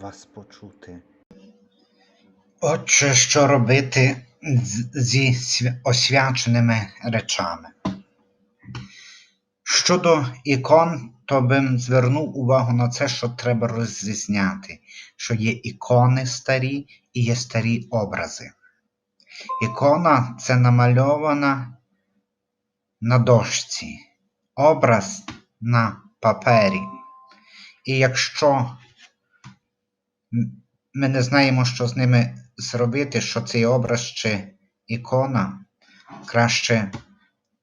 вас почути. Отже, що робити зі освяченими речами? Щодо ікон, то бим звернув увагу на це, що треба розрізняти, що є ікони старі і є старі образи. Ікона це намальована на дошці, образ на папері. І якщо ми не знаємо, що з ними зробити, що цей образ чи ікона, краще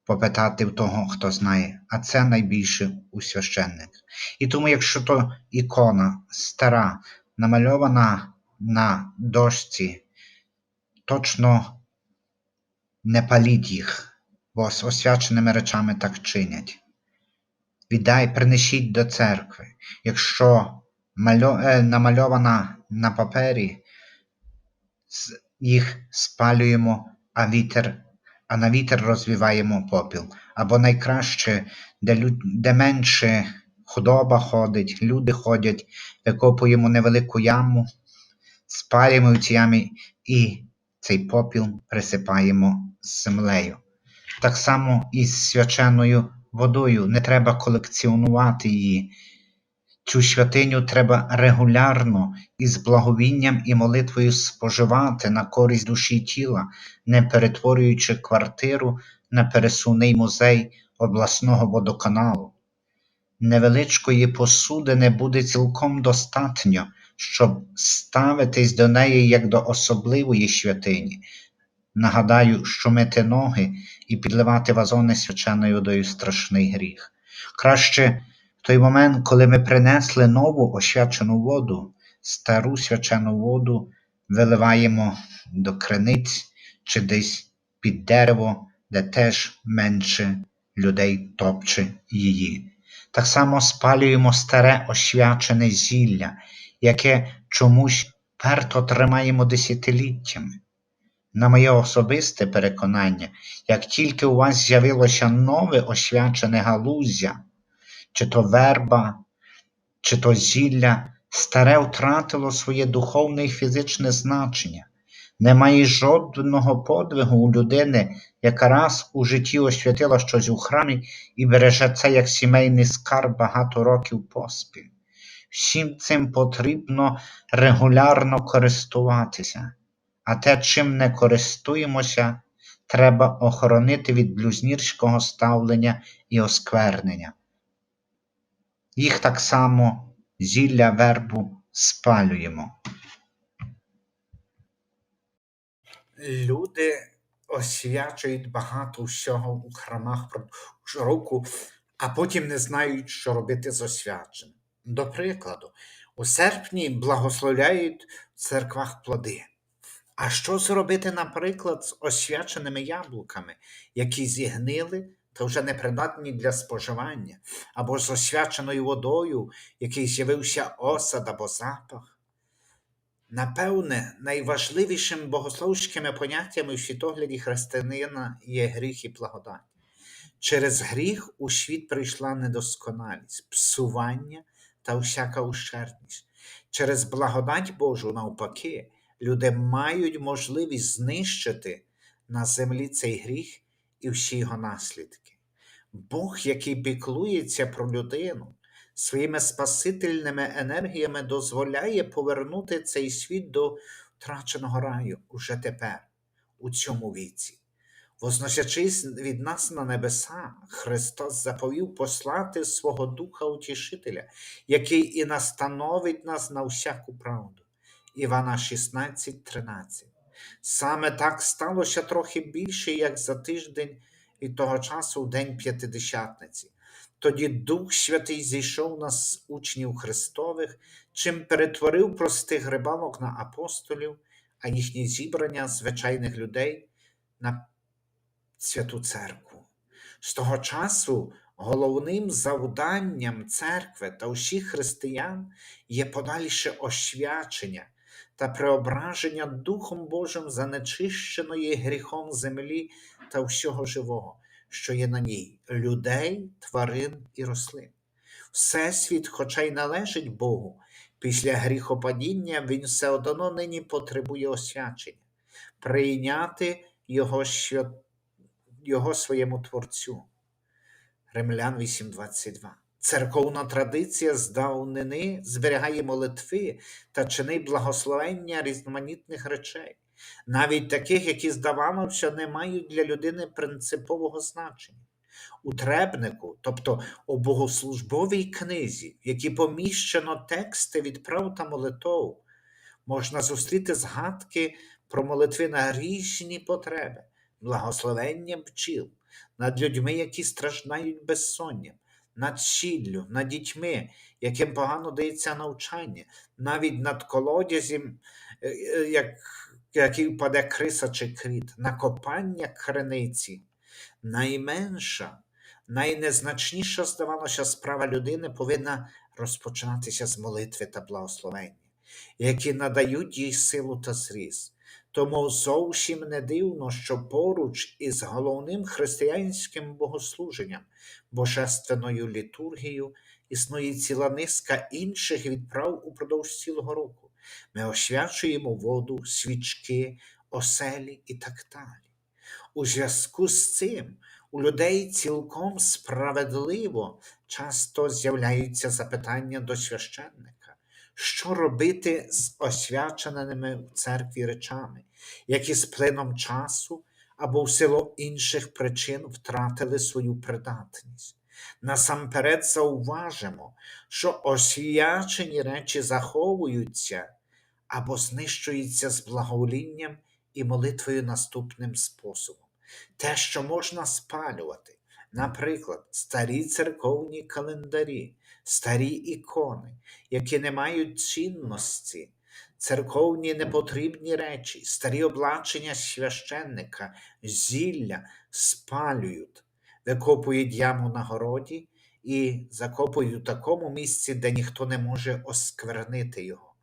попитати в того, хто знає, а це найбільше у священника. І тому, якщо то ікона стара, намальована на дошці, точно не паліть їх, бо з освяченими речами так чинять. Віддай, принесіть до церкви. Якщо намальована на папері, їх спалюємо, а вітер, а на вітер розвіваємо попіл. Або найкраще, де, лю- де менше худоба ходить, люди ходять, викопуємо невелику яму, спалюємо в цій ямі і цей попіл присипаємо землею. Так само і з свяченою водою. Не треба колекціонувати її. Цю святиню треба регулярно із благовінням і молитвою споживати на користь душі й тіла, не перетворюючи квартиру на пересувний музей обласного водоканалу. Невеличкої посудини буде цілком достатньо, щоб ставитись до неї як до особливої святині. Нагадаю, що мити ноги і підливати вазони свяченою водою страшний гріх. Краще той момент, коли ми принесли нову освячену воду, стару свячену воду виливаємо до криниць чи десь під дерево, де теж менше людей топче її. Так само спалюємо старе освячене зілля, яке чомусь перто тримаємо десятиліттями. На моє особисте переконання, як тільки у вас з'явилося нове освячене галуздя, чи то верба, чи то зілля, старе втратило своє духовне і фізичне значення. Немає жодного подвигу у людини, яка раз у житті освятила щось у храмі і береже це як сімейний скарб багато років поспіль. Всім цим потрібно регулярно користуватися, а те, чим не користуємося, треба охоронити від блюзнірського ставлення і осквернення. Їх так само зілля вербу спалюємо. Люди освячують багато всього у храмах року, а потім не знають, що робити з освяченим. До прикладу, у серпні благословляють в церквах плоди. А що зробити, наприклад, з освяченими яблуками, які зігнили та вже непридатні для споживання, або з освяченою водою, в якій з'явився осад або запах? Напевне, найважливішим богословськими поняттями в світогляді християнина є гріх і благодать. Через гріх у світ прийшла недосконалість, псування та всяка ущербність. Через благодать Божу, навпаки, люди мають можливість знищити на землі цей гріх і всі його наслідки. Бог, який піклується про людину, своїми спасительними енергіями дозволяє повернути цей світ до втраченого раю уже тепер, у цьому віці. Возносячись від нас на небеса, Христос заповів послати свого Духа Утішителя, який і настановить нас на всяку правду. Івана 16, 13. Саме так сталося трохи більше, як за тиждень від того часу в День П'ятидесятниці. Тоді Дух Святий зійшов на учнів Христових, чим перетворив простих рибалок на апостолів, а їхні зібрання звичайних людей на святу церкву. З того часу головним завданням церкви та усіх християн є подальше освячення та преображення Духом Божим занечищеної гріхом землі та всього живого, що є на ній людей, тварин і рослин. Всесвіт, хоча й належить Богу, Після гріхопадіння він все одно нині потребує освячення, прийняти його, його своєму Творцю. Римлян 8.22. Церковна традиція з давнини зберігає молитви та чини благословення різноманітних речей, навіть таких, які, здавалося, не мають для людини принципового значення. У требнику, тобто у богослужбовій книзі, в якій поміщено тексти відправ та молитов, можна зустріти згадки про молитви на різні потреби, благословення бджіл, над людьми, які страждають безсонням, над сіллю, над дітьми, яким погано дається навчання, навіть над колодязем, е, е, як, який впаде криса чи кріт, на копання криниці. Найменша, найнезначніша, здавалося, справа людини повинна розпочинатися з молитви та благословення, які надають їй силу та зріст. Тому зовсім не дивно, що поруч із головним християнським богослуженням, божественною літургією, існує ціла низка інших відправ упродовж цілого року. Ми освячуємо воду, свічки, оселі і так далі. У зв'язку з цим у людей цілком справедливо часто з'являються запитання до священника, що робити з освяченими в церкві речами, які з плином часу або в силу інших причин втратили свою придатність. Насамперед зауважимо, що освячені речі заховуються або знищуються з благоволінням і молитвою наступним способом. Те, що можна спалювати, наприклад, старі церковні календарі, старі ікони, які не мають цінності, церковні непотрібні речі, старі облачення священника, зілля спалюють, викопують яму на городі і закопують у такому місці, де ніхто не може осквернити його.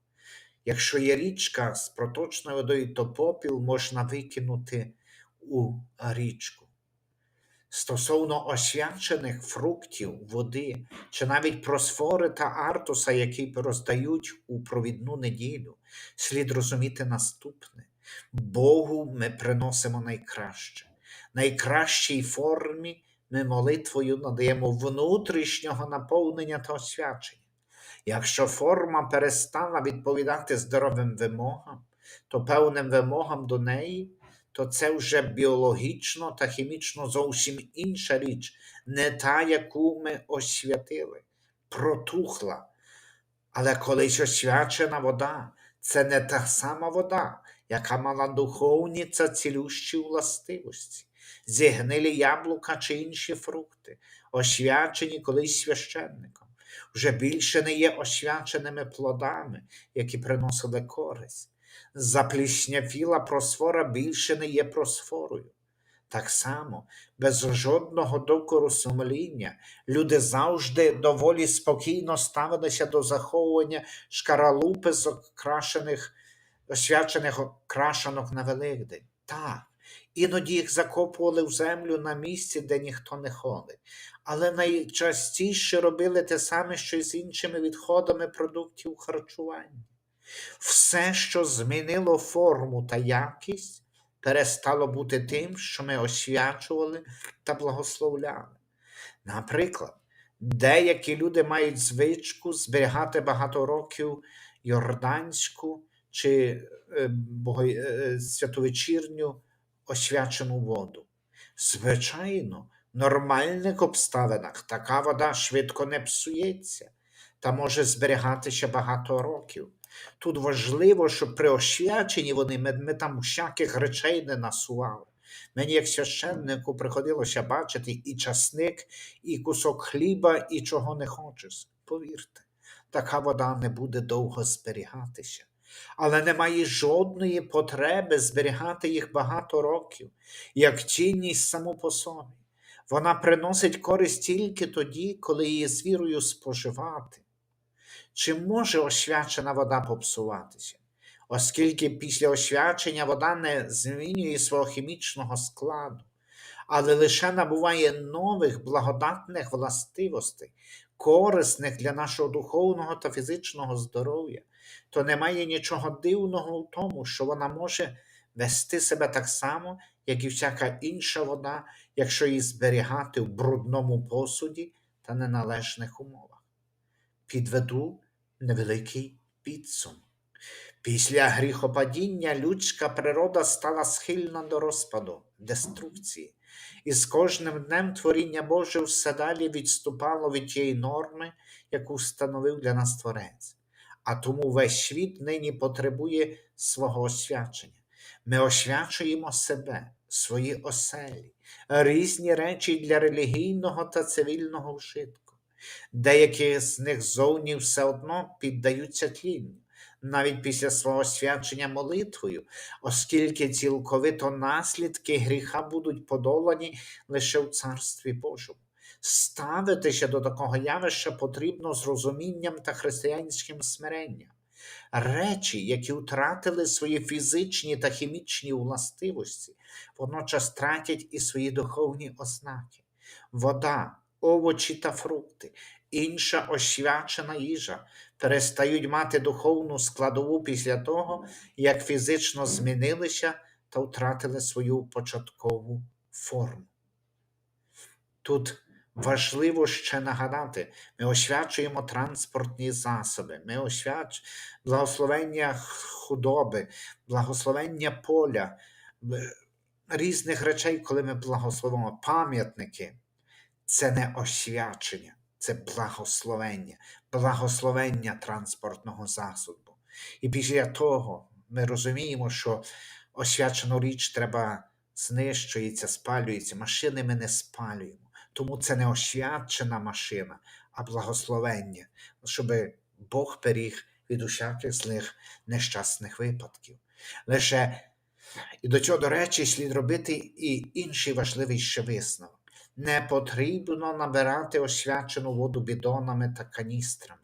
Якщо є річка з проточною водою, то попіл можна викинути у річку. Стосовно освячених фруктів, води, чи навіть просфори та артуса, які роздають у провідну неділю, слід розуміти наступне: Богу ми приносимо найкраще. Найкращій формі ми молитвою надаємо внутрішнього наповнення та освячення. Якщо форма перестала відповідати здоровим вимогам, то певним вимогам до неї, то це вже біологічно та хімічно зовсім інша річ, не та, яку ми освятили, протухла. Але колись освячена вода це не та сама вода, яка мала духовні та цілющі властивості, зігнилі яблука чи інші фрукти, освячені колись священником вже більше не є освяченими плодами, які приносили користь. Запліснявіла просфора більше не є просфорою. Так само, без жодного докору сумління, люди завжди доволі спокійно ставилися до заховування шкаралупи з окрашених, освячених окрашанок на Великдень. Так, Іноді їх закопували в землю на місці, де ніхто не ходить. Але найчастіше робили те саме, що й з іншими відходами продуктів харчування. Все, що змінило форму та якість, перестало бути тим, що ми освячували та благословляли. Наприклад, деякі люди мають звичку зберігати багато років йорданську чи е, е, святовечірню освячену воду. Звичайно, в нормальних обставинах така вода швидко не псується та може зберігатися багато років. Тут важливо, щоб при освяченні вони ми, ми там всяких речей не насували. Мені, як священнику, приходилося бачити і часник, і кусок хліба, і чого не хочеш. Повірте, така вода не буде довго зберігатися але немає жодної потреби зберігати їх багато років, як цінність саму по собі. Вона приносить користь тільки тоді, коли її з вірою споживати. Чи може освячена вода попсуватися? Оскільки після освячення вода не змінює свого хімічного складу, але лише набуває нових благодатних властивостей, корисних для нашого духовного та фізичного здоров'я, то немає нічого дивного в тому, що вона може вести себе так само, як і всяка інша вода, якщо її зберігати в брудному посуді та неналежних умовах. Підведу невеликий підсумок. Після гріхопадіння людська природа стала схильна до розпаду, деструкції, і з кожним днем творіння Боже все далі відступало від тієї норми, яку встановив для нас Творець. А тому весь світ нині потребує свого освячення. Ми освячуємо себе, свої оселі, різні речі для релігійного та цивільного вжитку. Деякі з них зовні все одно піддаються тлінню навіть після свого свячення молитвою, оскільки цілковито наслідки гріха будуть подолані лише в Царстві Божому. Ставитися до такого явища потрібно з розумінням та християнським смиренням. Речі, які втратили свої фізичні та хімічні властивості, водночас тратять і свої духовні ознаки. Вода, овочі та фрукти, інша освячена їжа перестають мати духовну складову після того, як фізично змінилися та втратили свою початкову форму. Тут важливо ще нагадати, ми освячуємо транспортні засоби, ми освячуємо благословення худоби, благословення поля, різних речей, коли ми благословимо пам'ятники. Це не освячення, це благословення, благословення транспортного засобу. І після того ми розуміємо, що освячену річ треба знищується, спалюється. Машини ми не спалюємо. Тому це не освячена машина, а благословення, щоб Бог беріг від усяких злих нещасних випадків. Лише і до цього, до речі, слід робити і інший важливий ще висновок. Не потрібно набирати освячену воду бідонами та каністрами,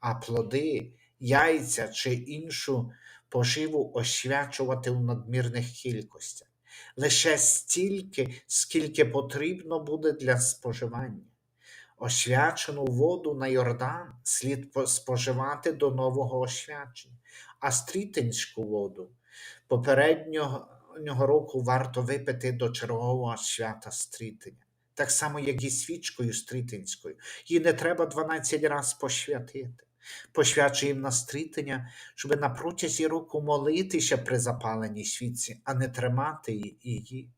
а плоди, яйця чи іншу поживу освячувати у надмірних кількостях, лише стільки, скільки потрібно буде для споживання. Освячену воду на Йордан слід споживати до нового освячення, а стрітинську воду попереднього року варто випити до чергового свята стрітення. Так само, як і свічкою стрітинською. Її не треба 12 разів посвятити. Посвячуємо на стрітення, щоб на протязі року молитися при запаленій світці, а не тримати її.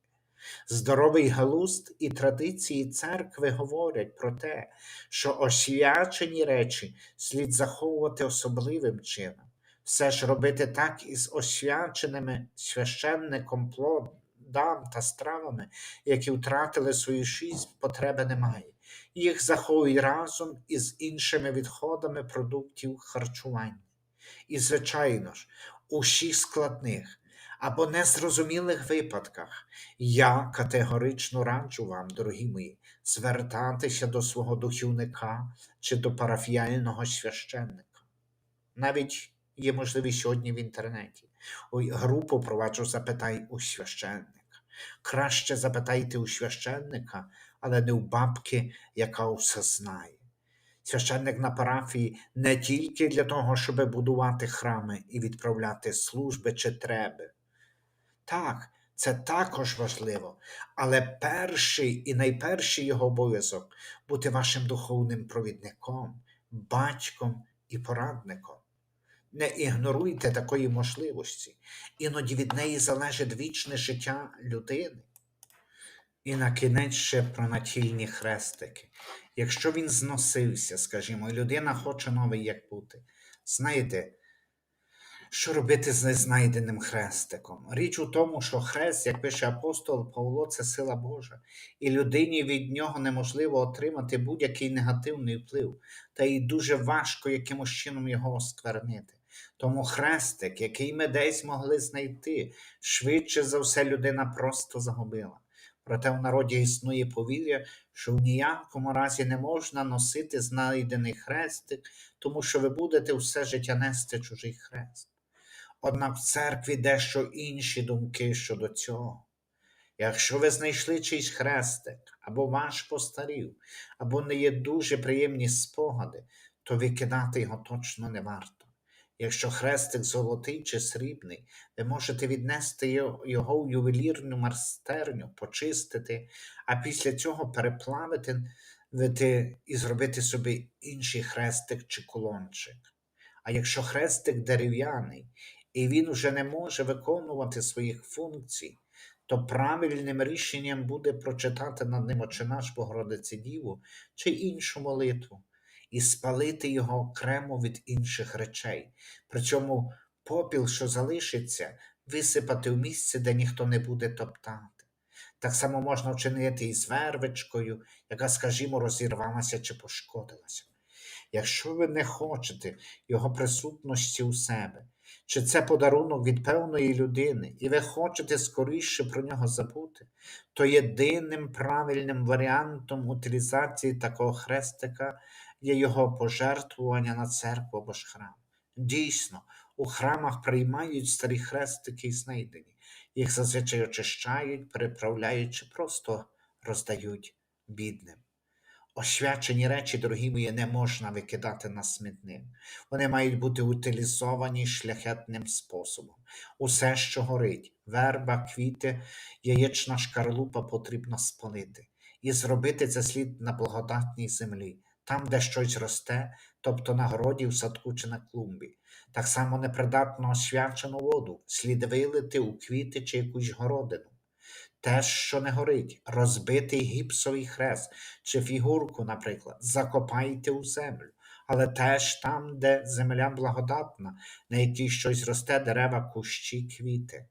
Здоровий глузд і традиції церкви говорять про те, що освячені речі слід заховувати особливим чином все ж робити так із освяченими священником плодам та стравами, які втратили свою шість, потреби немає. Їх заховують разом із іншими відходами продуктів харчування. І, звичайно ж, у всіх складних або незрозумілих випадках я категорично раджу вам, дорогі мої, звертатися до свого духівника чи до парафіяльного священника. Навіть є можливість сьогодні в інтернеті. Ой, групу проваджу запитай у священника. Краще запитайте у священника, але не у бабки, яка все знає. Священник на парафії не тільки для того, щоб будувати храми і відправляти служби чи треби. Так, це також важливо, але перший і найперший його обов'язок бути вашим духовним провідником, батьком і порадником. Не ігноруйте такої можливості, іноді від неї залежить вічне життя людини. І на кінець ще про натільні хрестики. Якщо він зносився, скажімо, і людина хоче новий як бути, знаєте, що робити з незнайденим хрестиком? Річ у тому, що хрест, як пише апостол Павло, це сила Божа, і людині від нього неможливо отримати будь-який негативний вплив, та й дуже важко якимось чином його осквернити. Тому хрестик, який ми десь могли знайти, швидше за все людина просто загубила. Проте в народі існує повір'я, що в ніякому разі не можна носити знайдений хрестик, тому що ви будете все життя нести чужий хрест. Однак в церкві дещо інші думки щодо цього. Якщо ви знайшли чийсь хрестик, або ваш постарів, або не є дуже приємні спогади, то викидати його точно не варто. Якщо хрестик золотий чи срібний, ви можете віднести його- в ювелірну майстерню, почистити, а після цього переплавити вити- і зробити собі інший хрестик чи кулончик. А якщо хрестик дерев'яний, і він уже не може виконувати своїх функцій, то правильним рішенням буде прочитати над ним «Отче наш Богородиці Діву чи іншу молитву і спалити його окремо від інших речей. При цьому попіл, що залишиться, висипати в місце, де ніхто не буде топтати. Так само можна вчинити і з вервичкою, яка, скажімо, розірвалася чи пошкодилася. Якщо ви не хочете його присутності у себе, чи це подарунок від певної людини, і ви хочете скоріше про нього забути, то єдиним правильним варіантом утилізації такого хрестика є його пожертвування на церкву або ж храм. Дійсно, у храмах приймають старі хрестики і знайдені, їх зазвичай очищають, переправляють чи просто роздають бідним. Освячені речі, дорогі мої, не можна викидати на смітник. Вони мають бути утилізовані шляхетним способом. Усе, що горить, верба, квіти, яєчна шкарлупа потрібно спалити. І зробити це слід на благодатній землі, там, де щось росте, тобто на городі, в садку чи на клумбі. Так само непридатно освячену воду слід вилити у квіти чи якусь городину. Те, що не горить, розбитий гіпсовий хрест чи фігурку, наприклад, закопайте у землю, але теж там, де земля благодатна, на якій щось росте дерева, кущі, квіти.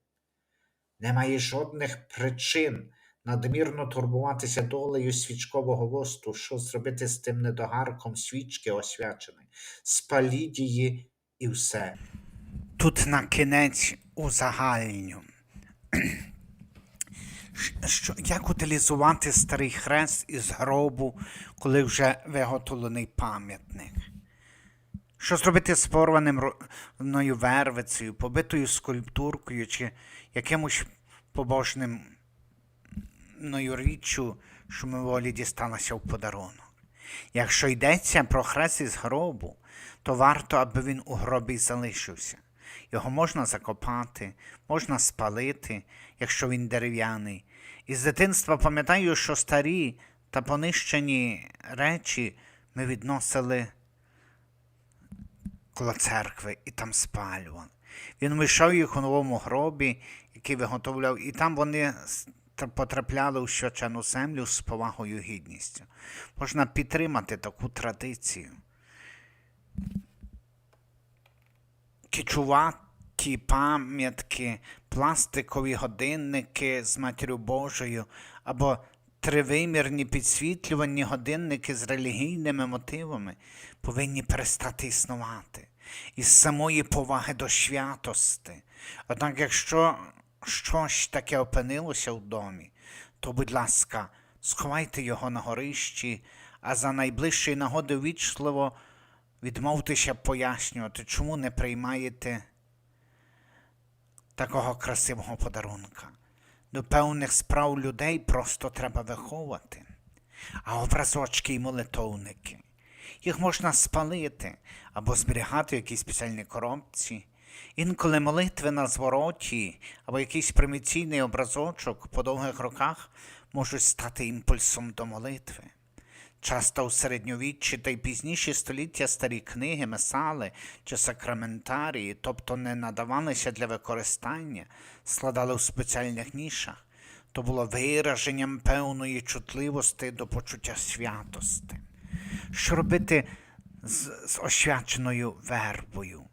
Немає жодних причин надмірно турбуватися долею свічкового восту, що зробити з тим недогарком свічки освяченої. Спаліть її і все. Тут на кінець узагальню. Що, як утилізувати старий хрест із гробу, коли вже виготовлений пам'ятник? Що зробити з порваною вервицею, побитою скульптуркою чи якимось побожним ною річчю, що дісталася в подарунок? Якщо йдеться про хрест із гробу, то варто, аби він у гробі залишився. Його можна закопати, можна спалити, якщо він дерев'яний. Із дитинства пам'ятаю, що старі та понищені речі ми відносили коло церкви і там спалювали. Він вмішав їх у новому гробі, який виготовляв, і там вони потрапляли у свячену землю з повагою і гідністю. Можна підтримати таку традицію. кічуваті пам'ятки, пластикові годинники з Матір'ю Божою або тривимірні підсвітлювані годинники з релігійними мотивами повинні перестати існувати із самої поваги до святости. Однак, якщо щось таке опинилося в домі, то, будь ласка, сховайте його на горищі, а за найближчої нагоди вічливо відмовтеся пояснювати, чому не приймаєте такого красивого подарунка. До певних справ людей просто треба виховувати. А образочки і молитовники. Їх можна спалити або зберігати в якійсь спеціальній коробці. Інколи молитви на звороті або якийсь приміційний образочок по довгих роках можуть стати імпульсом до молитви. Часто у середньовіччі та й пізніші століття старі книги, месали чи сакраментарії, тобто не надавалися для використання, складали у спеціальних нішах, то було вираженням певної чутливості до почуття святости. Що робити з, з освяченою вербою?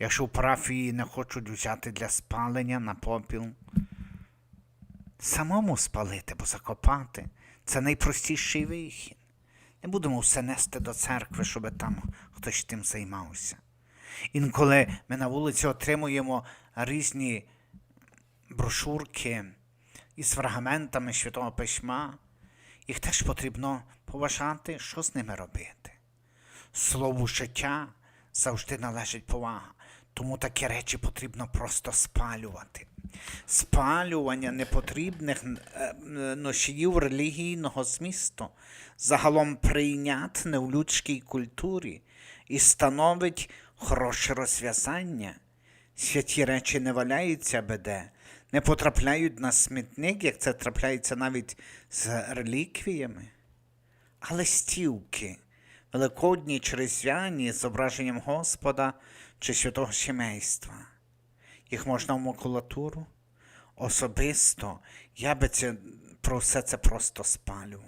Якщо в парафії не хочуть взяти для спалення на попіл, самому спалити, бо закопати це найпростіший вихід. Не будемо все нести до церкви, щоб там хтось тим займався. Інколи ми на вулиці отримуємо різні брошурки із фрагментами Святого Письма, їх теж потрібно поважати, що з ними робити. Слову життя завжди належить повага, тому такі речі потрібно просто спалювати. спалювання непотрібних е, носіїв релігійного змісту загалом прийнятне в людській культурі і становить хороше розв'язання. Святі речі не валяються беде, не потрапляють на смітник, як це трапляється навіть з реліквіями. Але стівки, великодні чи різдвяні зображенням Господа чи святого сімейства. Їх можна в макулатуру. Особисто я би це, про все це просто спалю.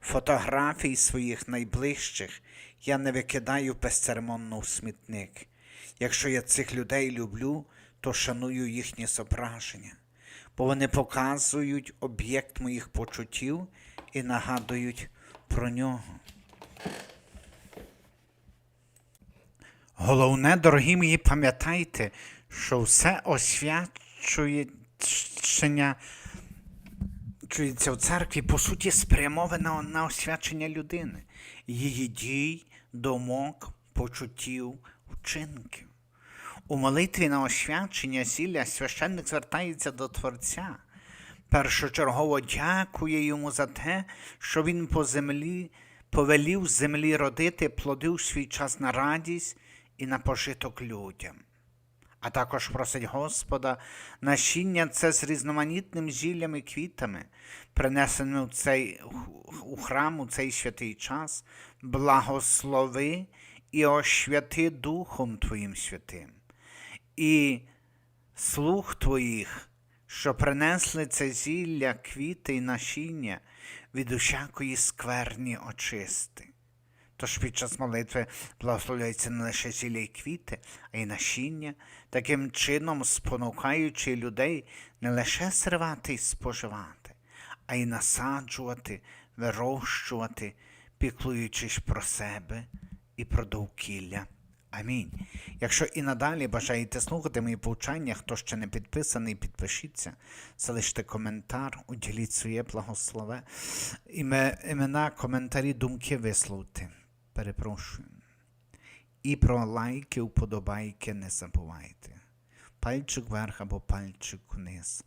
Фотографій своїх найближчих я не викидаю безцеремонно в смітник. Якщо я цих людей люблю, то шаную їхнє зображення, бо вони показують об'єкт моїх почуттів і нагадують про нього. Головне, дорогі мої, пам'ятайте, що все освячується чується в церкві, по суті, спрямоване на освячення людини, її дій, думок, почуттів, вчинків. У молитві на освячення зілля священник звертається до Творця. Першочергово дякує йому за те, що він по землі повелів землі родити плоди у свій час на радість і на пожиток людям. А також просить Господа насіння це з різноманітним зіллям і квітами, принесеними у, цей, у храм у цей святий час, благослови і ощвяти Духом Твоїм святим. І слух Твоїх, що принесли це зілля, квіти й насіння, від усякої скверні очисти. Тож під час молитви благословляються не лише й квіти, а й насіння, таким чином спонукаючи людей не лише сривати й споживати, а й насаджувати, вирощувати, піклуючись про себе і про довкілля. Амінь. Якщо і надалі бажаєте слухати мої повчання, хто ще не підписаний, підпишіться, залиште коментар, уділіть своє благослове. Імена, коментарі, думки висловте. Перепрошую. І про лайки, вподобайки не забувайте. Пальчик вверх або пальчик вниз.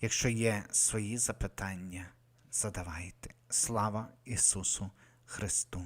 Якщо є свої запитання, задавайте. Слава Ісусу Христу!